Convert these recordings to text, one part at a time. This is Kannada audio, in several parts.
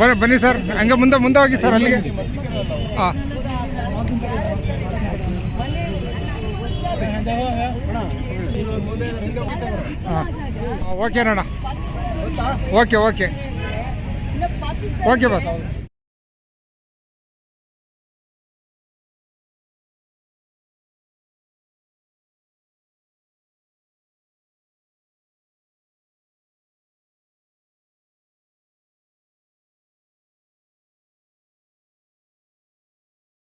ಬನ್ನಿ ಬನ್ನಿ ಸರ್. ಹಂಗೆ ಮುಂದೆ ಮುಂದೆ ಹೋಗಿ ಸರ್ ಅಲ್ಲಿಗೆ. ಹಾಂ ಹಾಂ ಓಕೆ ನೋಡ ಓಕೆ ಓಕೆ. ಓಕೆ ಬಸ್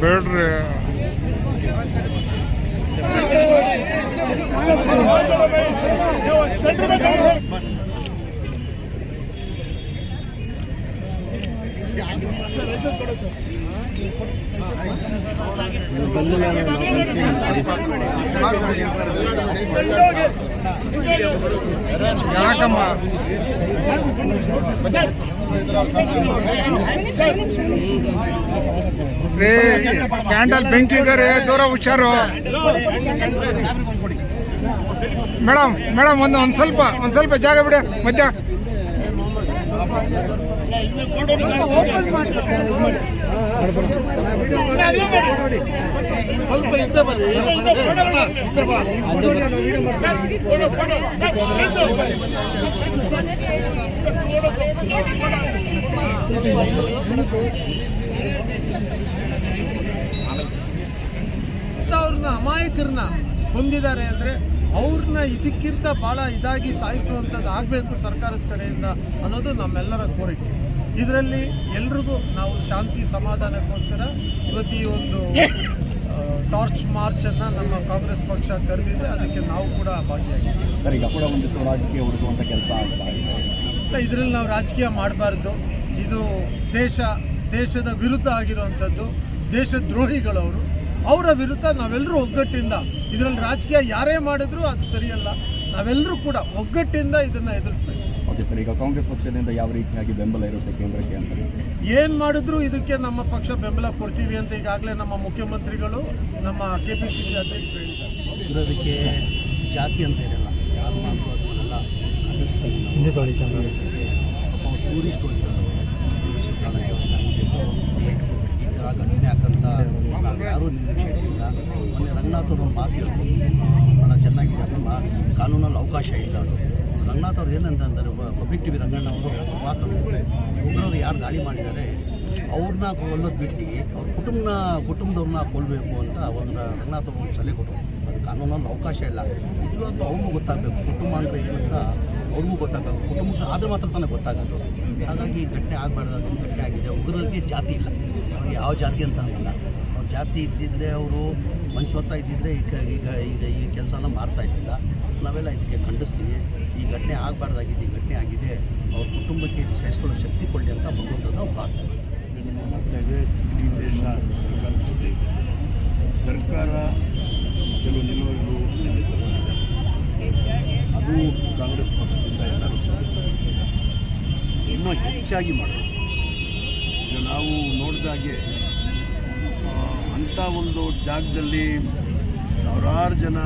ಬೇಡ್ರಿ. ಯಾಕಮ್ಮ? ರೇ ಕ್ಯಾಂಡಲ್ ಬೆಂಕಿ ಇದ್ದಾರೆ ದೂರ ಹುಷಾರು. ಮೇಡಮ್ ಮೇಡಮ್, ಒಂದು ಒಂದು ಸ್ವಲ್ಪ ಒಂದು ಸ್ವಲ್ಪ ಜಾಗ ಬಿಡಿ, ಮಧ್ಯ. ಸ್ವಲ್ಪ ಇದ್ದ ಬರ್ರಿ ಅವ್ರನ್ನ ಅಮಾಯಕರನ್ನ ಹೊಂದಿದ್ದಾರೆ ಅಂದರೆ ಅವ್ರನ್ನ ಇದಕ್ಕಿಂತ ಭಾಳ ಇದಾಗಿ ಸಾಯಿಸುವಂಥದ್ದು ಆಗಬೇಕು ಸರ್ಕಾರದ ಕಡೆಯಿಂದ ಅನ್ನೋದು ನಮ್ಮೆಲ್ಲರ ಕೋರಿಕೆ. ಇದರಲ್ಲಿ ಎಲ್ರಿಗೂ ನಾವು ಶಾಂತಿ ಸಮಾಧಾನಕ್ಕೋಸ್ಕರ ಇವತ್ತು ಈ ಒಂದು ಟಾರ್ಚ್ ಮಾರ್ಚನ್ನು ನಮ್ಮ ಕಾಂಗ್ರೆಸ್ ಪಕ್ಷ ಕರೆದಿದೆ. ಅದಕ್ಕೆ ನಾವು ಕೂಡ ಭಾಗಿಯಾಗಿದ್ದೀವಿ. ಸರ್ ಈಗ ಕೂಡ ಒಂದಿಷ್ಟು ರಾಜಕೀಯ ಹುಡುಕುವಂಥ ಕೆಲಸ ಆಗ್ತಾ ಇದೆ. ಇದರಲ್ಲಿ ನಾವು ರಾಜಕೀಯ ಮಾಡಬಾರ್ದು. ಇದು ದೇಶ ದೇಶದ ವಿರುದ್ಧ ಆಗಿರುವಂಥದ್ದು ದೇಶದ್ರೋಹಿಗಳವರು. ಅವರ ವಿರುದ್ಧ ನಾವೆಲ್ಲರೂ ಒಗ್ಗಟ್ಟಿಂದ ಇದರಲ್ಲಿ ರಾಜಕೀಯ ಯಾರೇ ಮಾಡಿದ್ರು ಅದು ಸರಿಯಲ್ಲ. ನಾವೆಲ್ಲರೂ ಕೂಡ ಒಗ್ಗಟ್ಟಿಂದ ಇದನ್ನು ಎದುರಿಸ್ಬೇಕು. ಓಕೆ ಸರ್ ಈಗ ಕಾಂಗ್ರೆಸ್ ಪಕ್ಷದಿಂದ ಯಾವ ರೀತಿಯಾಗಿ ಬೆಂಬಲ ಇರುತ್ತೆ ಕೇಂದ್ರಕ್ಕೆ ಅಂತ ಏನು ಮಾಡಿದ್ರು ಇದಕ್ಕೆ ನಮ್ಮ ಪಕ್ಷ ಬೆಂಬಲ ಕೊಡ್ತೀವಿ ಅಂತ ಈಗಾಗಲೇ ನಮ್ಮ ಮುಖ್ಯಮಂತ್ರಿಗಳು ನಮ್ಮ ಕೆ ಪಿ ಸಿ ಸಿ ಅಧ್ಯಕ್ಷರು ಹೇಳಿದ್ದಾರೆ. ಇರೋದಕ್ಕೆ ಜಾತಿ ಅಂತ ಇರಲ್ಲ. ಯಾರು ಮಾಡಿದ್ರು ಅದನ್ನೆಲ್ಲ ಟೂರಿಸ್ಟ್ ಆ ಘಟನೆ ಯಾಕಂತ ನಾವು ಯಾರೂ ನಿರೀಕ್ಷೆ ಇರಲಿಲ್ಲ ಮೊನ್ನೆ ರಂಗನಾಥ್ ಒಂದು ಮಾತು ಭಾಳ ಚೆನ್ನಾಗಿದೆ ನಮ್ಮ ಕಾನೂನಲ್ಲಿ ಅವಕಾಶ ಇಲ್ಲ ಅದು ರಂಗನಾಥ್ ಅವ್ರು ಏನಂತಂದರೆ ಪಬ್ಲಿಕ್ ಟಿ ವಿ ರಂಗಣ್ಣ ಅವರು ಮಾತು. ಉಗ್ರರು ಯಾರು ದಾಳಿ ಮಾಡಿದ್ದಾರೆ, ಅವ್ರನ್ನ ಕೊಲ್ಲೋದು ಬಿಟ್ಟು ಅವ್ರ ಕುಟುಂಬನ, ಕುಟುಂಬದವ್ರನ್ನ ಕೊಲ್ಲಬೇಕು ಅಂತ ಒಂದು ರಂಗನಾಥ್ ಅವರು ಸಲಹೆ ಕೊಟ್ಟರು. ಅದು ಕಾನೂನಲ್ಲಿ ಅವಕಾಶ ಇಲ್ಲ. ನಿಜವಾಗ್ಲೂ ಅವ್ರಿಗೂ ಗೊತ್ತಾಗಬೇಕು. ಕುಟುಂಬ ಅಂದರೆ ಏನಂತ ಅವ್ರಿಗೂ ಗೊತ್ತಾಗಬೇಕು. ಕುಟುಂಬಕ್ಕೆ ಆದರೆ ಮಾತ್ರ ತಾನೇ ಗೊತ್ತಾಗೋದು. ಹಾಗಾಗಿ ಘಟನೆ ಆಗಬಾರ್ದು ಘಟನೆ ಆಗಿದೆ. ಉಗ್ರರಿಗೆ ಜಾತಿ ಇಲ್ಲ. ಅವ್ರಿಗೆ ಯಾವ ಜಾತಿ ಅಂತ ಇಲ್ಲ. ಅವ್ರ ಜಾತಿ ಇದ್ದಿದ್ದರೆ ಅವರು ಮನುಷ್ಯತ್ವ ಇದ್ದಿದ್ದರೆ ಈಗ ಈಗ ಈಗ ಈ ಕೆಲಸನ ಮಾಡ್ತಾ ಇದ್ದಿಲ್ಲ. ನಾವೆಲ್ಲ ಇದಕ್ಕೆ ಖಂಡಿಸ್ತೀವಿ. ಈ ಘಟನೆ ಆಗಬಾರ್ದಾಗಿದೆ ಈ ಘಟನೆ ಆಗಿದೆ. ಅವ್ರ ಕುಟುಂಬಕ್ಕೆ ಇದು ಸಹಿಸ್ಕೊಳ್ಳೋ ಶಕ್ತಿ ಕೊಡಲಿ ಅಂತ ಭಗವಂತನ ಪ್ರಾರ್ಥನೆ ದೇಶ ಸರ್ಕಾರ ಸರ್ಕಾರ ಕೆಲವು ನಿಲುವುಗಳು ಅದು ಕಾಂಗ್ರೆಸ್ ಪಕ್ಷದಿಂದ ಎಲ್ಲರೂ ಇನ್ನೂ ಹೆಚ್ಚಾಗಿ ಮಾಡಬೇಕು ಈಗ ನಾವು ನೋಡಿದಾಗೆ ಅಂಥ ಒಂದು ಜಾಗದಲ್ಲಿ ಸಾವಿರಾರು ಜನ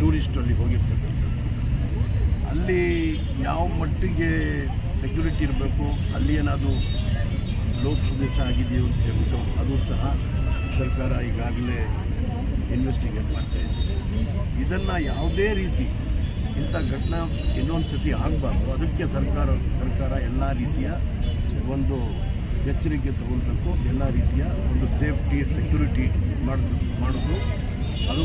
ಟೂರಿಸ್ಟ್ ಅಲ್ಲಿ ಹೋಗಿರ್ತಕ್ಕಂಥದ್ದು. ಅಲ್ಲಿ ಯಾವ ಮಟ್ಟಿಗೆ ಸೆಕ್ಯೂರಿಟಿ ಇರಬೇಕು, ಅಲ್ಲಿ ಏನಾದರೂ ಲೋಕ ಪ್ರದೇಶ ಆಗಿದೆಯೋ ಅಂತ ಹೇಳ್ಬಿಟ್ಟು ಅದು ಸಹ ಸರ್ಕಾರ ಈಗಾಗಲೇ ಇನ್ವೆಸ್ಟಿಗೇಟ್ ಮಾಡ್ತಾ ಇದೆ. ಇದನ್ನು ಯಾವುದೇ ರೀತಿ ಇಂಥ ಘಟನೆ ಇನ್ನೊಂದು ಸತಿ ಆಗಬಾರ್ದು. ಅದಕ್ಕೆ ಸರ್ಕಾರ ಸರ್ಕಾರ ಎಲ್ಲ ರೀತಿಯ ಒಂದು ಎಚ್ಚರಿಕೆ ತಗೊಳ್ಬೇಕು. ಎಲ್ಲ ರೀತಿಯ ಒಂದು ಸೇಫ್ಟಿ, ಸೆಕ್ಯೂರಿಟಿ ಮಾಡಿದ್ರು ಮಾಡೋದು ಅದು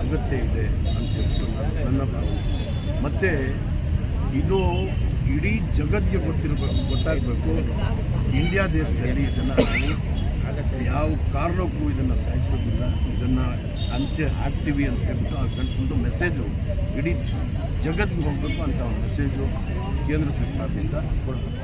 ಅಗತ್ಯ ಇದೆ ಅಂತ ಹೇಳ್ಬಿಟ್ಟು ನನ್ನ- ಭಾವನೆ. ಮತ್ತು ಇದು ಇಡೀ ಜಗತ್ತಿಗೆ ಗೊತ್ತಿರಬೇಕು ಗೊತ್ತಾಗಬೇಕು. ಇಂಡಿಯಾ ದೇಶದಲ್ಲಿ ಇದನ್ನು ಯಾವ ಕಾರಣಕ್ಕೂ ಇದನ್ನು ಸಹಿಸೋದಿಲ್ಲ ಇದನ್ನು ಅಂತ್ಯ ಹಾಕ್ತೀವಿ ಅಂತ ಹೇಳ್ಬಿಟ್ಟು ಆ ಗಂಟು ಒಂದು ಮೆಸೇಜು ಇಡೀ ಜಗತ್ತಿಗೆ ಹೋಗಬೇಕು ಅಂತ ಒಂದು ಮೆಸೇಜು ಕೇಂದ್ರ ಸರ್ಕಾರದಿಂದ ಕೊಡಬೇಕು.